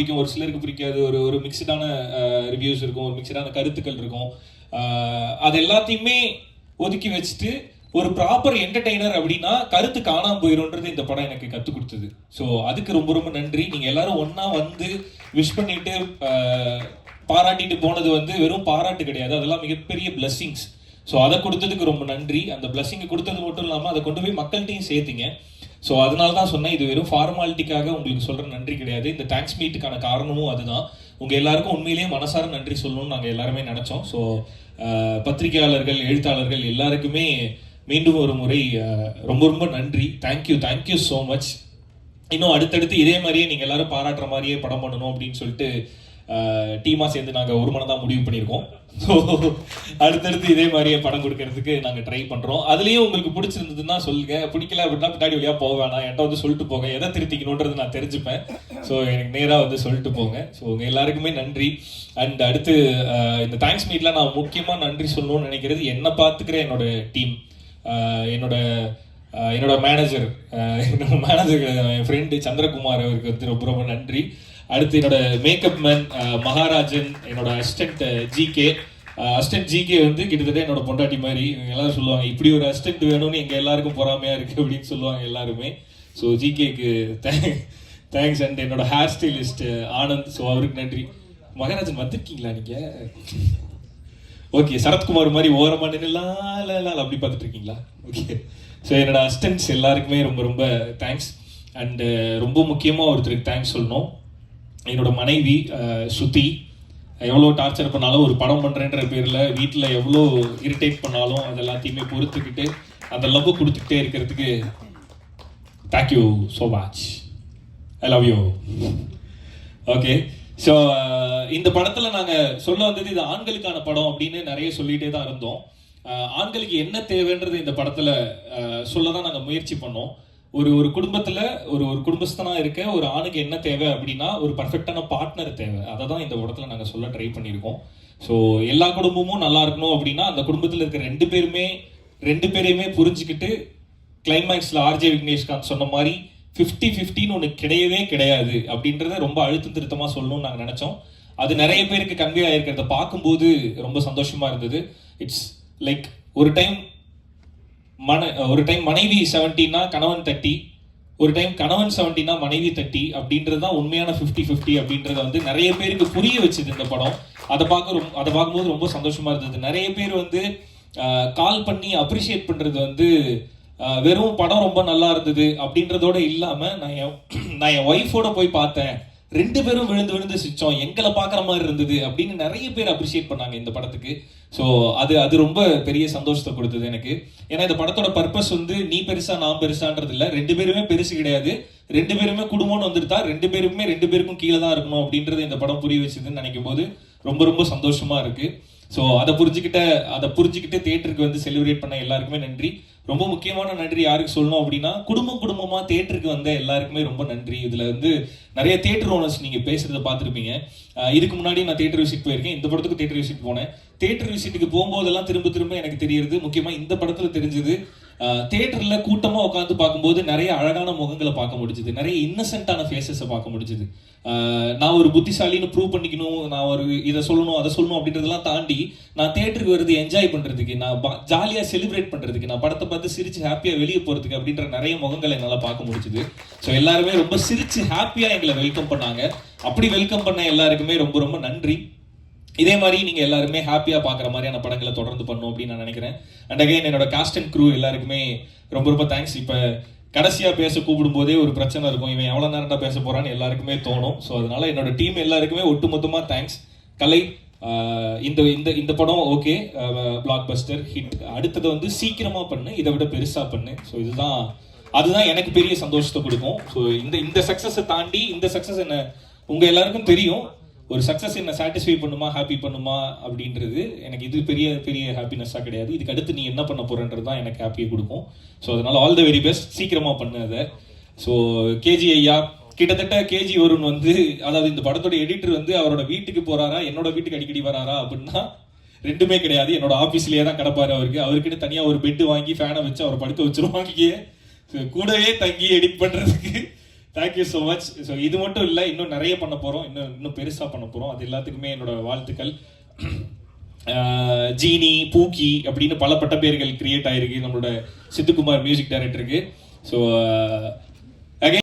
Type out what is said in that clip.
பிடிக்கும். ஒரு சிலருக்கு பிடிக்காது. ஒரு ஒரு மிக்சடான ரிவ்யூஸ் இருக்கும். ஒரு மிக்சடான கருத்துக்கள் இருக்கும். அது எல்லாத்தையுமே ஒதுக்கி வச்சுட்டு ஒரு ப்ராப்பர் என்டர்டெய்னர் அப்படின்னா கருத்து காணாம போயிரும்ன்றது இந்த படம் எனக்கு கற்றுக் கொடுத்தது. ஸோ அதுக்கு ரொம்ப ரொம்ப நன்றி. நீங்க எல்லாரும் ஒன்றா வந்து விஷ் பண்ணிட்டு பாராட்டிட்டு போனது வந்து வெறும் பாராட்டு கிடையாது. அதெல்லாம் மிகப்பெரிய பிளஸ்ஸிங்ஸ் ஸோ அதை கொடுத்ததுக்கு ரொம்ப நன்றி. அந்த பிளெஸ்ஸிங்கை கொடுத்தது மட்டும் இல்லாமல் அதை கொண்டு போய் மக்கள்கிட்டையும் சேர்த்துங்க. ஸோ அதனால தான் சொன்னேன் இது வெறும் ஃபார்மாலிட்டிக்காக உங்களுக்கு சொல்கிற நன்றி கிடையாது. இந்த தேங்க்ஸ் மீட்டுக்கான காரணமும் அதுதான். உங்கள் எல்லாருக்கும் உண்மையிலேயே மனசார நன்றி சொல்லணும்னு நாங்கள் எல்லாருமே நினச்சோம். ஸோ பத்திரிகையாளர்கள் எழுத்தாளர்கள் எல்லாருக்குமே மீண்டும் ஒரு முறை ரொம்ப ரொம்ப நன்றி. தேங்க்யூ தேங்க்யூ ஸோ மச் இன்னும் அடுத்தடுத்து இதே மாதிரியே நீங்கள் எல்லாரும் பாராட்டுற மாதிரியே படம் பண்ணணும் அப்படின்னு சொல்லிட்டு டீமாக சேர்ந்து நாங்கள் ஒரு மனதாக முடிவு பண்ணியிருக்கோம். ஸோ அடுத்தடுத்து இதே மாதிரியே படம் கொடுக்கறதுக்கு நாங்கள் ட்ரை பண்ணுறோம் அதுலேயும் உங்களுக்கு பிடிச்சிருந்ததுன்னா சொல்லுங்க. பிடிக்கல அப்படின்னா பின்னாடி வழியாக போக வேணாம். என்கிட்ட வந்து சொல்லிட்டு போங்க. எதை திருத்திக்கணுன்றது நான் தெரிஞ்சுப்பேன். ஸோ எனக்கு நேராக வந்து சொல்லிட்டு போங்க. ஸோ உங்கள் எல்லாருக்குமே நன்றி. அண்ட் அடுத்து இந்த தேங்க்ஸ் மீட்டில் நான் முக்கியமாக நன்றி சொல்லணும்னு நினைக்கிறது என்னை பார்த்துக்கிற என்னோட டீம் என்னோட என்னோட மேனேஜர் என்னோட மேனேஜர் என் ஃப்ரெண்டு சந்திரகுமார் அவருக்கு வந்து ரொம்ப ரொம்ப நன்றி. அடுத்து என்னோட மேக்கப் மேன் மகாராஜன் என்னோட அசிஸ்டன்ட் ஜிகே அசிஸ்டன்ட் ஜிகே வந்து கிட்டத்தட்ட என்னோட பொண்டாட்டி மாதிரி. இவங்க எல்லாரும் சொல்லுவாங்க இப்படி ஒரு அசிஸ்டன்ட் வேணும்னு எங்க எல்லாருக்கும் பொறாமையா இருக்கு அப்படின்னு சொல்லுவாங்க எல்லாருமே. ஸோ ஜிகேக்கு தேங்க்ஸ் அண்ட் என்னோட ஹேர் ஸ்டைலிஸ்ட் ஆனந்த். ஸோ அவருக்கு நன்றி. மகாராஜன் வந்திருக்கீங்களா நீங்க? ஓகே சரத்குமார் மாதிரி ஓரமா நின்னுலாம் அப்படி பார்த்துட்டு இருக்கீங்களா? ஓகே ஸோ என்னோட அசிஸ்டன்ட்ஸ் எல்லாருக்குமே ரொம்ப ரொம்ப தேங்க்ஸ் அண்ட் ரொம்ப முக்கியமாக ஒருத்தருக்கு தேங்க்ஸ் சொல்லணும். என்னோட மனைவி ஸ்ருதி எவ்வளோ டார்ச்சர் பண்ணாலும் ஒரு படம் பண்ணுறேன்ற பேரில் வீட்டில் எவ்வளோ இரிட்டேட் பண்ணாலும் அது எல்லாத்தையுமே பொறுத்துக்கிட்டு அந்த லவ் கொடுத்துக்கிட்டே இருக்கிறதுக்கு thank you so much I love you okay so இந்த படத்தில் நாங்கள் சொல்ல வந்தது இது ஆண்களுக்கான படம் அப்படின்னு நிறைய சொல்லிகிட்டே தான் இருந்தோம். ஆண்களுக்கு என்ன தேவைன்றது இந்த படத்தில் சொல்ல தான் நாங்கள் முயற்சி பண்ணோம். ஒரு ஒரு குடும்பத்தில் ஒரு ஒரு குடும்பஸ்தனாக இருக்க ஒரு ஆணுக்கு என்ன தேவை அப்படின்னா ஒரு பர்ஃபெக்டான பார்ட்னர் தேவை. அதை தான் இந்த உடத்துல நாங்கள் சொல்ல ட்ரை பண்ணியிருக்கோம். ஸோ எல்லா குடும்பமும் நல்லா இருக்கணும் அப்படின்னா அந்த குடும்பத்தில் இருக்க ரெண்டு பேருமே ரெண்டு பேரையுமே புரிஞ்சுக்கிட்டு கிளைமேக்ஸில் ஆர்ஜே விக்னேஷ்காந்த் சொன்ன மாதிரி 50 ஃபிஃப்டின்னு ஒன்று கிடையவே கிடையாது அப்படின்றத ரொம்ப அழுத்தம் திருத்தமாக சொல்லணும்னு நாங்கள் நினச்சோம். அது நிறைய பேருக்கு கன்வே ஆகிருக்கிறத பார்க்கும்போது ரொம்ப சந்தோஷமாக இருந்தது. இட்ஸ் லைக் ஒரு டைம் மன ஒரு டைம் மனைவி செவன்டினா கணவன் தட்டி ஒரு டைம் கணவன் செவன்டினா மனைவி தட்டி அப்படின்றது தான் உண்மையான 50 ஃபிஃப்டி அப்படின்றத வந்து நிறைய பேருக்கு புரிய வச்சுது இந்த படம். அதை பார்க்க ரொம்ப அதை பார்க்கும்போது ரொம்ப சந்தோஷமா இருந்தது. நிறைய பேர் வந்து கால் பண்ணி அப்ரிஷியேட் பண்றது வந்து வெறும் படம் ரொம்ப நல்லா இருந்தது அப்படின்றதோட இல்லாம நான் என் நான் என் ஒய்ஃபோட போய் பார்த்தேன். ரெண்டு பேரும் விழுந்து விழுந்து சிரிச்சோம். எங்களை பார்க்குற மாதிரி இருந்தது அப்படின்னு நிறைய பேர் அப்ரிஷியேட் பண்ணாங்க இந்த படத்துக்கு. ஸோ அது அது ரொம்ப பெரிய சந்தோஷத்தை கொடுத்தது எனக்கு. ஏன்னா இந்த படத்தோட பர்பஸ் வந்து நீ பெருசா நான் பெருசான்றது இல்லை. ரெண்டு பேருமே பெருசு கிடையாது. ரெண்டு பேருமே குடும்பம்னு வந்துட்டா ரெண்டு பேருமே ரெண்டு பேருக்கும் கீழே தான் இருக்கணும் அப்படின்றது இந்த படம் புரிய வச்சதுன்னு நினைக்கும் போது ரொம்ப ரொம்ப சந்தோஷமா இருக்கு. ஸோ அதை புரிஞ்சுக்கிட்ட அதை புரிஞ்சுக்கிட்டு தேட்டருக்கு வந்து செலிப்ரேட் பண்ண எல்லாருக்குமே நன்றி. ரொம்ப முக்கியமான நன்றி யாருக்கு சொல்லணும் அப்படின்னா குடும்பம் குடும்பமாக தேட்டருக்கு வந்த எல்லாருக்குமே ரொம்ப நன்றி. இதில் வந்து நிறைய தேட்டர் ஓனர்ஸ் நீங்கள் பேசுகிறத பார்த்துருப்பீங்க. இதுக்கு முன்னாடி நான் தேட்டர் விசிட் போயிருக்கேன். இந்த படத்துக்கு தேட்டர் விசிட் போனேன். தேட்டர் விசிட்டுக்கு போகும்போதெல்லாம் திரும்ப திரும்ப எனக்கு தெரியறது முக்கியமாக இந்த படத்தில் தெரிஞ்சது தேட்டரில் கூட்டமாக உட்காந்து பார்க்கும்போது நிறைய அழகான முகங்களை பார்க்க முடிஞ்சுது. நிறைய இன்னசென்ட்டான ஃபேஸஸை பார்க்க முடிஞ்சுது. நான் ஒரு புத்திசாலின்னு ப்ரூவ் பண்ணிக்கணும் நான் ஒரு இதை சொல்லணும் அதை சொல்லணும் அப்படின்றதெல்லாம் தாண்டி நான் தேட்டருக்கு வருது என்ஜாய் பண்ணுறதுக்கு நான் ஜாலியாக செலிப்ரேட் பண்ணுறதுக்கு நான் படத்தை பார்த்து சிரிச்சு ஹாப்பியாக வெளியே போகிறதுக்கு அப்படின்ற நிறைய முகங்களை என்னால் பார்க்க முடிஞ்சுது. ஸோ எல்லாருமே ரொம்ப சிரித்து ஹாப்பியாக எங்களை வெல்கம் பண்ணாங்க. அப்படி வெல்கம் பண்ண எல்லாருக்குமே ரொம்ப ரொம்ப நன்றி. இதே மாதிரி நீங்கள் எல்லாருமே ஹாப்பியாக பார்க்குற மாதிரியான படங்களை தொடர்ந்து பண்ணும் அப்படின்னு நான் நினைக்கிறேன். அண்ட் அகைன் என்னோட காஸ்ட் அண்ட் க்ரூ எல்லாருக்குமே ரொம்ப ரொம்ப தேங்க்ஸ் இப்போ கடைசியாக பேச கூப்பிடும் போதே ஒரு பிரச்சனை இருக்கும். இவன் எவ்வளோ நேரம்டா பேச போகிறான்னு எல்லாருக்குமே தோணும். ஸோ அதனால என்னோட டீம் எல்லாருக்குமே ஒட்டுமொத்தமாக தேங்க்ஸ் கலை இந்த இந்த இந்த படம் ஓகே பிளாக் பஸ்டர் ஹிட் அடுத்தது வந்து சீக்கிரமாக பண்ணு இதை விட பெருசாக பண்ணு. ஸோ இதுதான் அதுதான் எனக்கு பெரிய சந்தோஷத்தை கொடுக்கும். ஸோ இந்த இந்த சக்ஸஸை தாண்டி இந்த சக்ஸஸ் என்ன உங்கள் எல்லாருக்கும் தெரியும். ஒரு சக்ஸஸ் என்ன சாட்டிஸ்ஃபை பண்ணுமா ஹாப்பி பண்ணுமா அப்படின்றது எனக்கு இது பெரிய பெரிய ஹாப்பினஸ்ஸாக கிடையாது. இதுக்கு அடுத்து நீ என்ன பண்ண போறன்றது தான் எனக்கு ஹாப்பியை கொடுக்கும். ஸோ அதனால ஆல் த வெரி பெஸ்ட் சீக்கிரமாக பண்ணு அதை. ஸோ கேஜி ஐயா கிட்டத்தட்ட கேஜி வருண் வந்து அதாவது இந்த படத்தோட எடிட்டர் வந்து அவரோட வீட்டுக்கு போறாரா என்னோட வீட்டுக்கு அடிக்கடி வராரா அப்படின்னா ரெண்டுமே கிடையாது. என்னோட ஆஃபீஸ்லேயே தான் கிடப்பாரு அவருக்கு. அவருக்கிட்ட தனியாக ஒரு பெட் வாங்கி ஃபேனை வச்சு அவர் படுக்க வச்சிருவாங்க. கூடவே தங்கி எடிட் பண்ணுறதுக்கு தேங்க்யூ ஸோ மச் ஸோ இது மட்டும் இல்லை இன்னும் நிறைய பண்ண போகிறோம் இன்னும் இன்னும் பெருசாக பண்ண போகிறோம் அது எல்லாத்துக்குமே என்னோட வாழ்த்துக்கள். ஜீனி பூக்கி அப்படின்னு பல பட்ட பேர்கள் கிரியேட் ஆயிருக்கு. நம்மளோட சித்துக்குமார் மியூசிக் டைரக்டருக்கு ஸோ